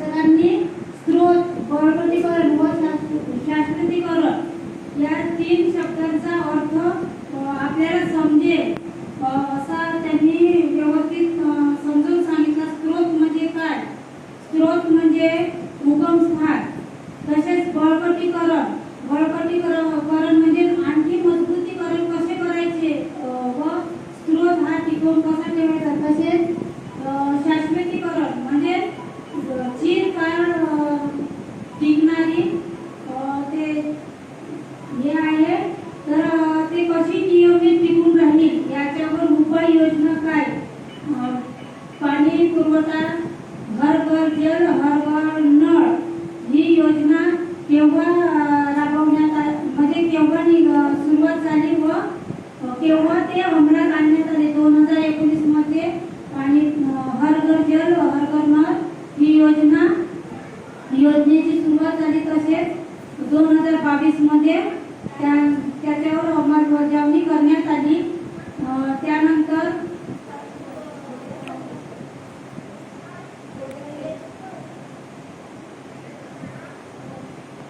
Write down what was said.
सरांनी स्त्रोत बळकटीकरण व शास्त्र- शास्त्रीकरण या तीन शब्दांचा अर्थ आपल्याला समजेल. असा त्यांनी व्यवस्थित समजून सांगितला स्त्रोत म्हणजे काय? स्त्रोत म्हणजे उगमस्थान तसेच बळकटीकरण. बळकटीकरण करण म्हणजे आणखी मजबूतीकरण कसे करायचे? व स्त्रोत हा टिकवून कसा ठेवायचा? तसेच शाश्वतीकरण. कशी नियमित टिकून राहील? याच्यावर उपाययोजना काय? पाणी पुरवठा घर घर जल हर घर नळ ही योजना केव्हा राबवण्यात म्हणजे केव्हा नि- सुरुवात झाली व केव्हा ते अंमलात आणण्यात आले? दोन हजार एकोणीसमध्ये पाणी हर घर जल हर घर नळ ही योजना योजनेची सुरुवात झाली तसेच दोन हजार बावीसमध्ये त्या